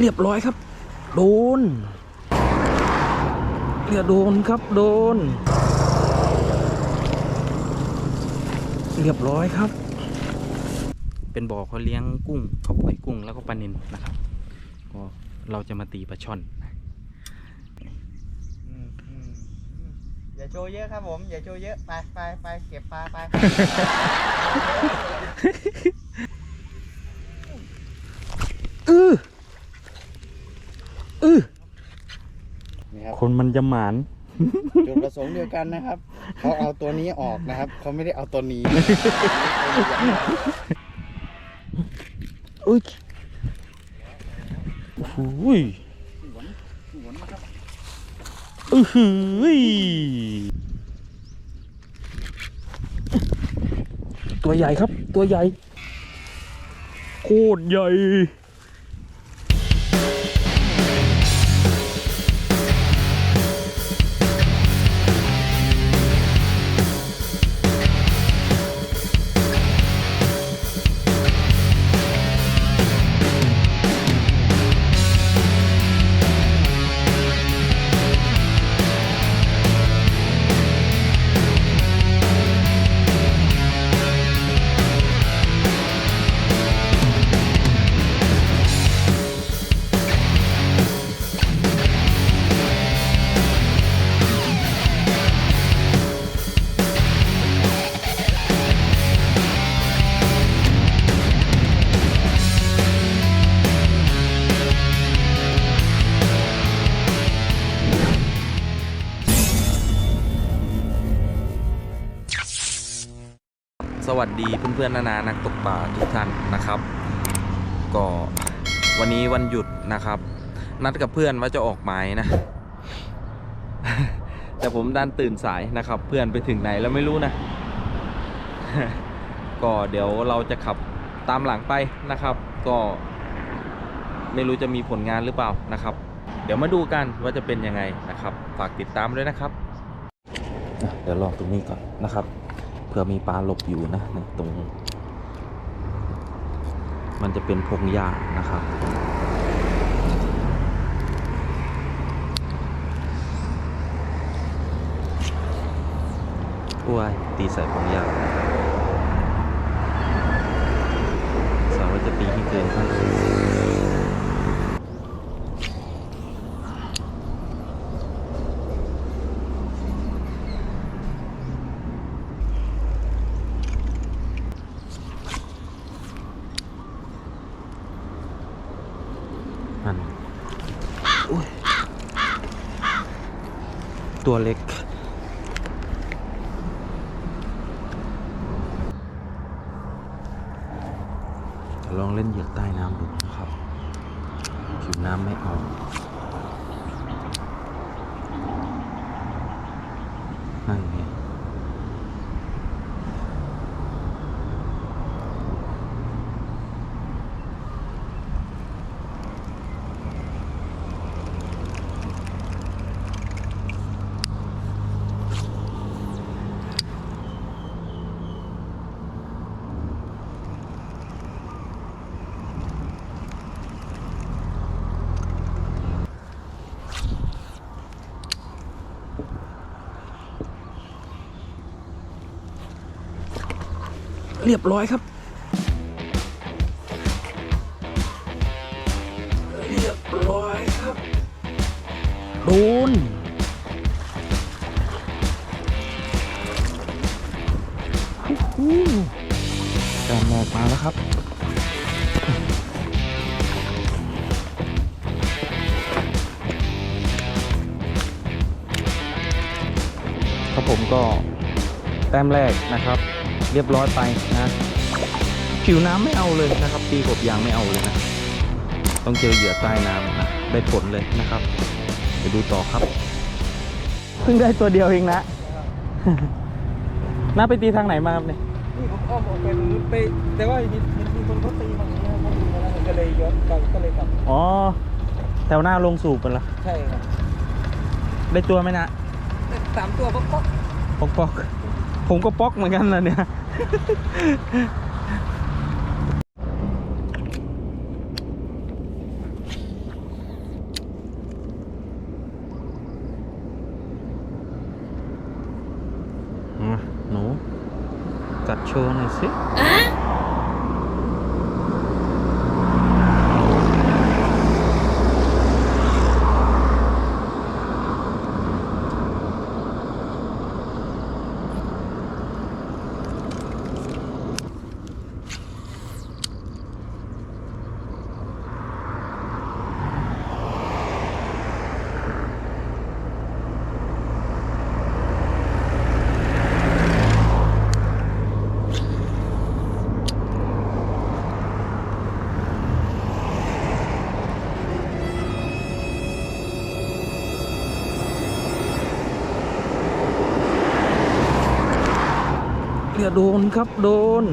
เรียบร้อยครับ โดนเรียโดนครับโดน เรียบร้อยครับ เป็นบ่อเขาเลี้ยงกุ้งเขาปล่อยกุ้งแล้วก็ปลาเนิลนะครับก็เราจะมาตีปลาช่อนอืมอืมอืมอย่าโชว์เยอะครับผม อย่าโชว์เยอะ ไปไปไปเก็บปลาไป อืออือ นี่ ครับคนมันจะหมาน จุดประสงค์เดียวกันนะครับเขาเอาตัวนี้ออกนะครับเขาไม่ได้เอาตัวนี้ อุ้ยอุ้ยอือหือตัวใหญ่ครับ ตัวใหญ่ โคตรใหญ่ พื่อนๆนานานักตกปลาทุกท่านนะครับ ก็วันนี้วันหยุดนะครับ นัดกับเพื่อนว่าจะออกหมายนะ แต่ผมดันตื่นสายนะครับ เพื่อนไปถึงไหนแล้วไม่รู้นะ ก็เดี๋ยวเราจะขับตามหลังไปนะครับ ก็ไม่รู้จะมีผลงานหรือเปล่านะครับ เดี๋ยวมาดูกันว่าจะเป็นยังไงนะครับ ฝากติดตามด้วยนะครับ เดี๋ยวรอตรงนี้ก่อนนะครับ ผื่อมีปลาหลบอยู่นะในตรง มันจะเป็นพงหญ้านะครับอ้วยตีใส่พงหญ้าสาวจะตีให้เกินครับมันอุ๊ยตัวเล็ก ลองเล่ นเหยื่อใต้น้ำดูนะครับ ผิวน้ำไม่ออกนั่นไง เรียบร้อยครับ เรียบร้อยครับโดนฮู้ฮู้แต้มแรกมาแล้วครับครับผมก็แต้มแรกนะครับ เรียบร้อยไปนะผิวน้ำไม่เอาเลยนะครับ ตีกบยางไม่เอาเลยนะ ต้องเจอเหยื่อใต้น้ำนะได้ผลเลยนะครับไปดูต่อครับเพิ่งได้ตัวเดียวเองนะน้าไปตีทางไหนมาครับเนี่ยนี่ผมอ้อมออกไปตรงนู้นไปแต่ว่าเห็นเห็นมีคนเขาตีมาอย่างเงี้ยเขาดูมาแล้วผมก็เลยย้อนกลับก็เลยกลับอ๋อแถวหน้าลงสูบเป็นละใช่ครับได้ตัวไหมนะสามตัวป๊อกป๊อกปอกปอกผมก็ปอกเหมือนกันนะเนี่ย nó chặt trơ này xích อย่าโดนครับโดน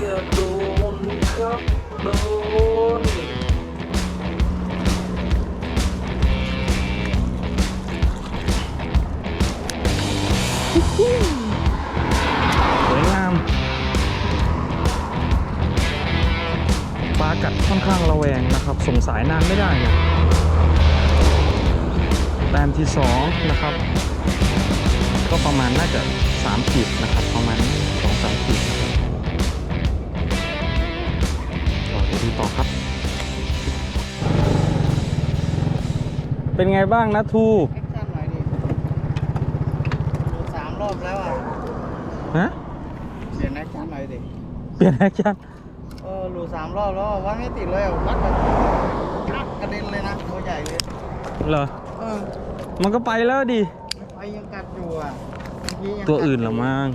อย่าโดนครับโดนสวยงามปลากัดค่อนข้างระแวงนะครับ สงสายนานไม่ได้เนี่ยแต้มที่สองนะครับ เป็นไงบ้างนะทูแอคชั่นหน่อยดิดูสามรอบแล้วอะฮะเปลี่ยนแอคชั่นหน่อยดิเปลี่ยนแอคชั่นเออรูสามรอบแล้วอะวัดไม่ติดเลยอะวัดแบบนักกระเด็นเลยนะตัวใหญ่เลยเหรอ เออมันก็ไปแล้วดิไฟยังกัดอยู่อะเมื่กี้ยังตัวกัดอื่นเหรอมั้ง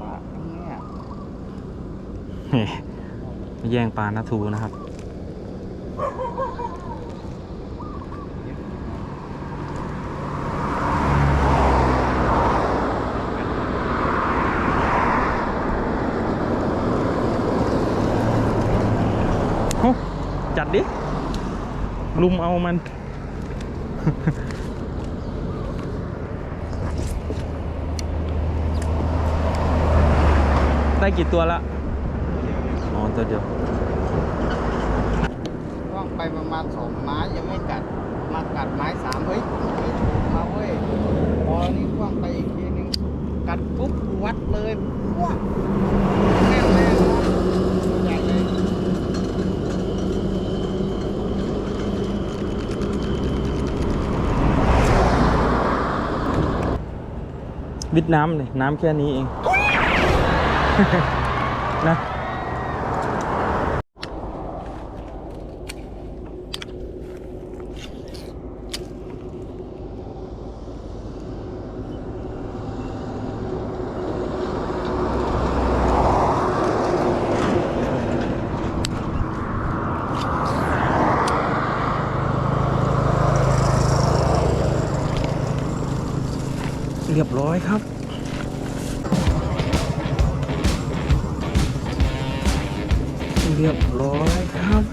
ปลาเนี่ยเฮ้มาแย่งปลานะทูนะครับโอ้ จัดดิ ลุมเอามัน ได้กี่ตัวละ อ๋อ ตัวเดียวว่างไปประมาณสองไม้ยังไม่กัด มากัดไม้สามเฮ้ยไม่ถูกมาเว้ยพอนี้ว่างไปอีกทีนึงกัดปุ๊บวัดเลยว้าแน่นเลยนะตัวใหญ่เลยวิดน้ำเลยน้ำแค่นี้เอง เรียบร้อยครับเรียบร้อยครับ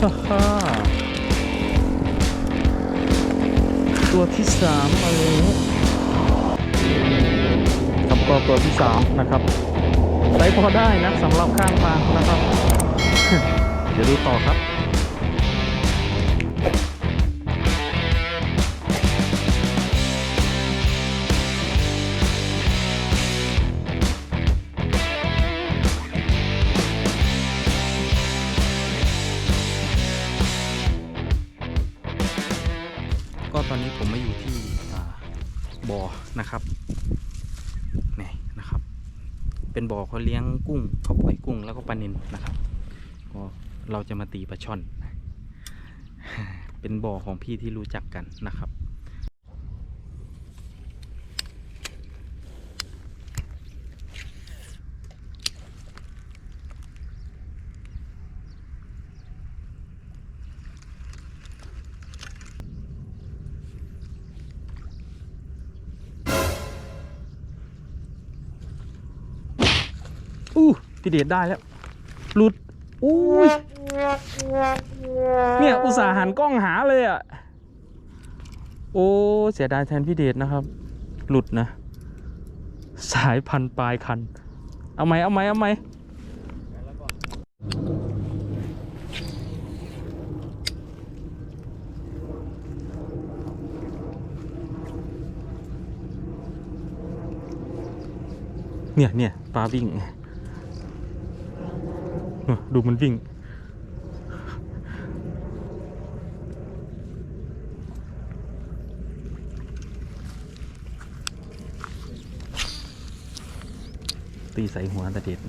ฮ่าฮ่าตัวที่สามมาเลยครับก็ตัวที่สามนะครับใช้พอได้นะสำหรับข้างทางนะครับ เดี๋ยวดูต่อครับ นะครับนี่นะครับ เป็นบ่อเขาเลี้ยงกุ้งเขาปล่อยกุ้งแล้วก็ปลาเนินนะครับก็เราจะมาตีปลาช่อน เป็นบ่อของพี่ที่รู้จักกันนะครับ อู้พิเดตได้แล้วหลุดอุ้ยเนี่ยอุตส่าห์หันกล้องหาเลยอะ โอ้เสียดายแทนพี่เดชนะครับ หลุดนะ สายพันปลายคัน เอาไหมเอาไหมเอาไหมเนี่ยเนี่ยปลาวิ่ง ดูมันวิ่ง ตีใส่หัวตะเด็ด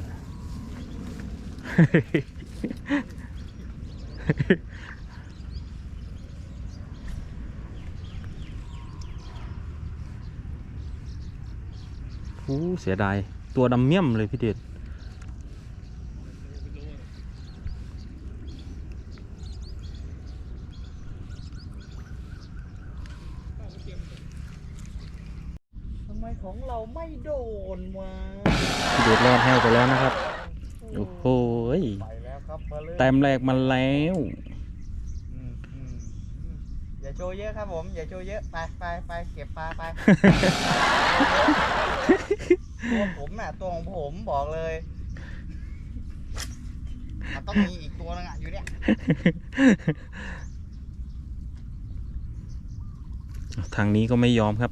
โอ้เสียดาย ตัวดำเมี่ยมเลยพี่เดช ทำไม ของเราไม่โดนวะพี่เดชรอดแห้วไปแล้วนะครับ โอ้โหยไปแล้วครับมาเลยแต้มแรกมาแล้วอืมอืมอืมอย่าโชว์เยอะครับผม อย่าโชว์เยอะ ไปไปไปเก็บปลาไป ตัวผมน่ะตัวของผมบอกเลยมันต้องมีอีกตัวนึงอะอยู่เนี่ยทางนี้ก็ไม่ยอมครับ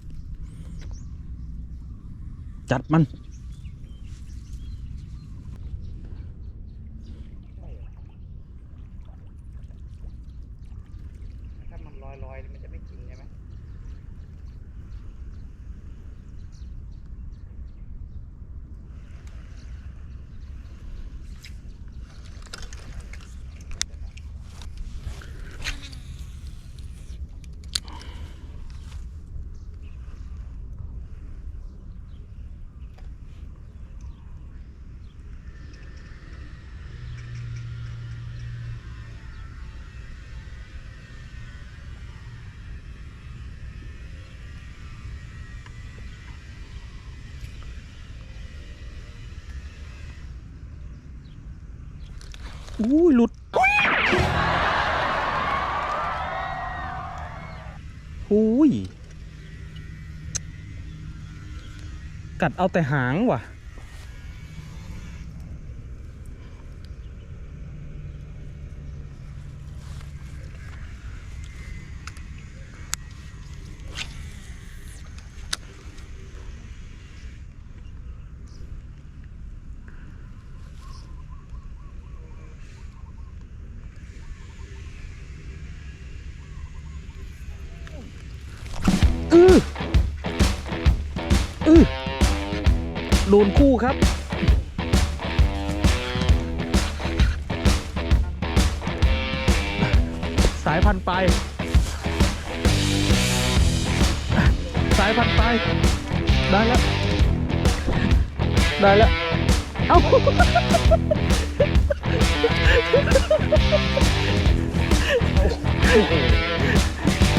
จัดมันถ้ามันลอยลอยๆมันจะไม่กินใช่ไหม อู้หลุดอุ้ยกัดเอาแต่หางว่ะ อืออือโดนคู่ครับ สายพันไป สายพันไป ได้แล้ว ได้แล้ว เอา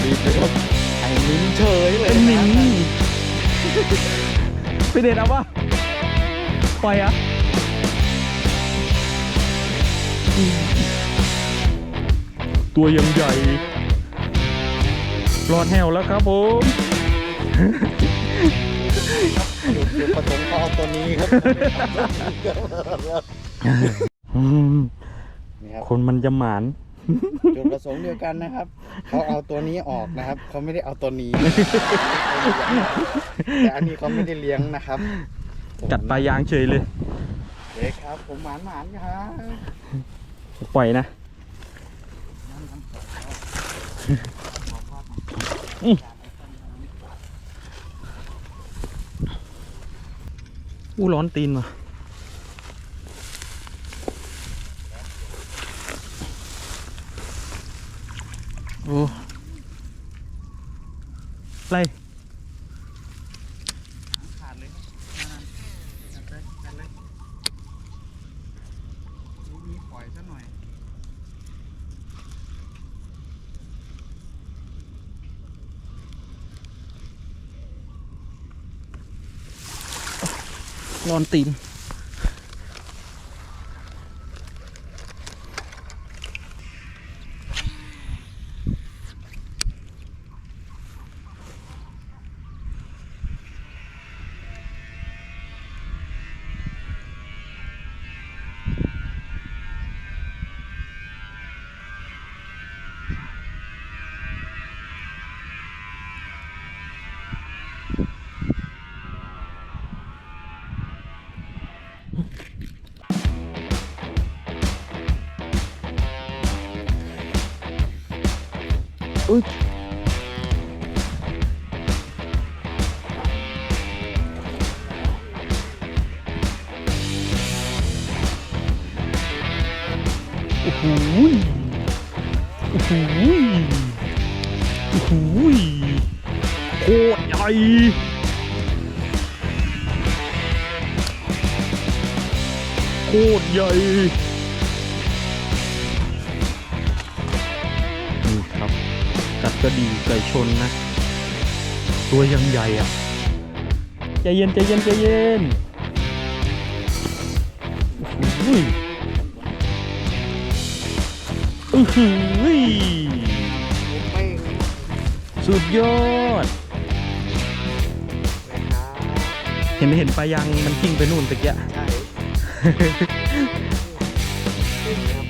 ดีครับ นิ้นเฉยเลยเป็นหนิงไปเด็ดเอาวะปล่อยอะตัวยังใหญ่ รอดแหวแล้วครับผมจุดประสงค์เขาเอาตัวนี้ครับอืมนี่ครับคนมันจะหมาน จุดประสงค์เดียวกันนะครับเขาเอาตัวนี้ออกนะครับเขาไม่ได้เอาตัวนี้แต่อันนี้เขาไม่ได้เลี้ยงนะครับกัดปลายางเฉยเลยเด็กครับ ผมหมานหมานครับปล่อยนะอู้ร้อนตีนว่ะ อ้ไรขาดเลยครับจัดเลยจัดเลยลูกนี้ปล่อยซะหน่อยร้อนตีน หยโอ้โหยโอ้โหยโคตรใหญ่โคตรใหญ่นี่ครับกัดกระดีไก่ชนนะ ตัวยังใหญ่อะใจเย็นใจเย็นใจเย็นโอ้โสุดยอดเลยครับเห็นเห็นปลายังมันกิ้งไปนู่นตะเกียใช่ขึ้นครับ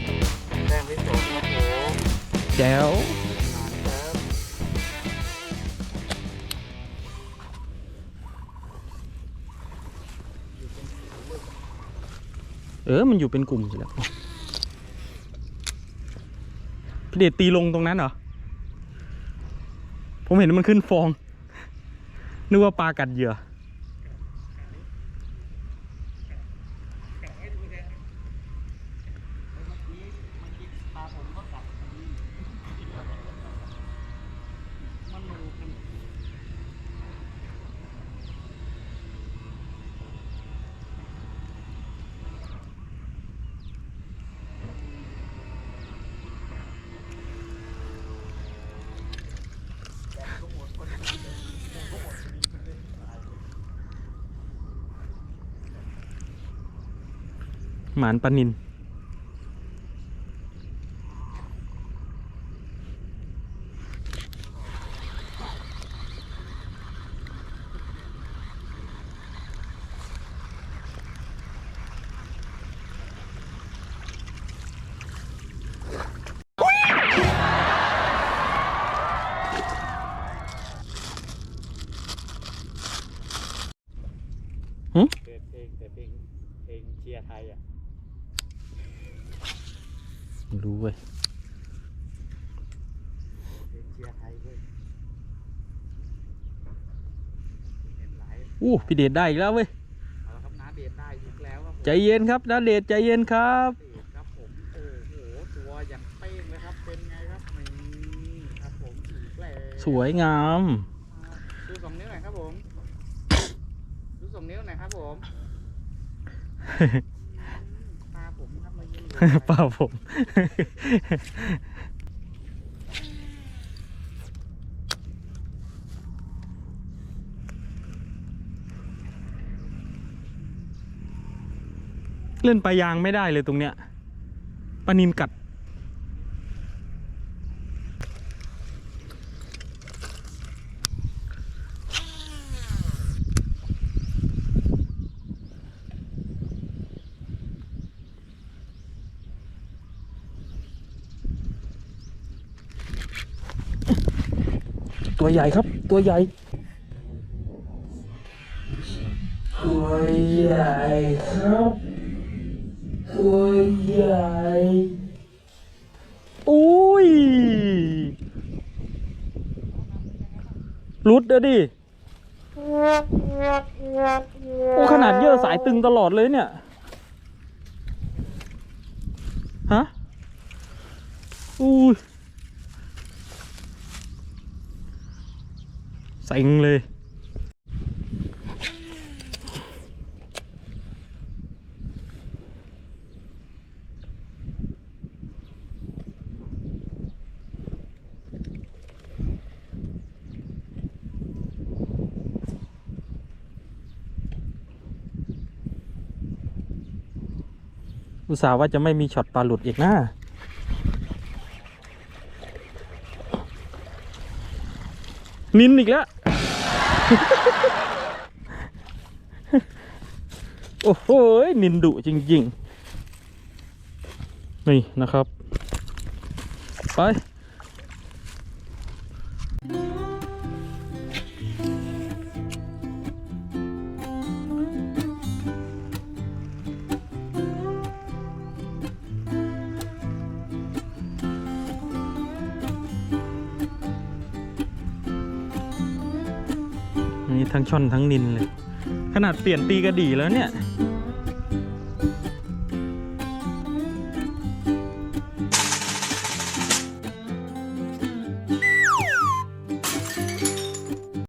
แต้มที่สองครับผมแจ๋วผ่านครับเออ มันอยู่เป็นกลุ่มอยู่แล้ว พี่เดชตีลงตรงนั้นเหรอ ผมเห็นมันขึ้นฟอง นึกว่าปลากัดเหยื่อ ปลาผมก็กัดมันรู้กัน หมานปลานินเปิดเพลงแต่เพลงเพลงเชียร์ไทยอะ ไม่รู้ เว้ยเพลงเชียร์ไทยด้วยเห็นหลายอู้พี่เดชได้อีกแล้วเว้ยเอาละครับน้าเดชได้อีกแล้วครับผมใจเย็นครับนะเดชใจเย็นครับเดชครับผมโอ้โหตัวอย่างเป้งเลยครับเป็นไงครับนี่ครับผมอีกแล้วสวยงามดูสองนิ้วหน่อยครับผมดูสองนิ้วหน่อยครับผมตาผมครับมายืนอยู่ เปล่าผม เล่นปลายางไม่ได้เลยตรงเนี้ยปลานินกัด ตัวใหญ่ครับ ตัวใหญ่ ตัวใหญ่ครับ ตัวใหญ่อุ้ยรุดเด้อดิโอ้ขนาดเยอะสายตึงตลอดเลยเนี่ย ฮะ อุ้ย ซ็งเลย อุตส่าห์ว่าจะไม่มีช็อตปลาหลุดอีกนะนินอีกแล้ว โอ้โหนินดุจริง ๆ นี่นะครับ ไป ทั้งช่อนทั้งนินเลย ขนาดเปลี่ยนตีกระดี่แล้วเนี่ย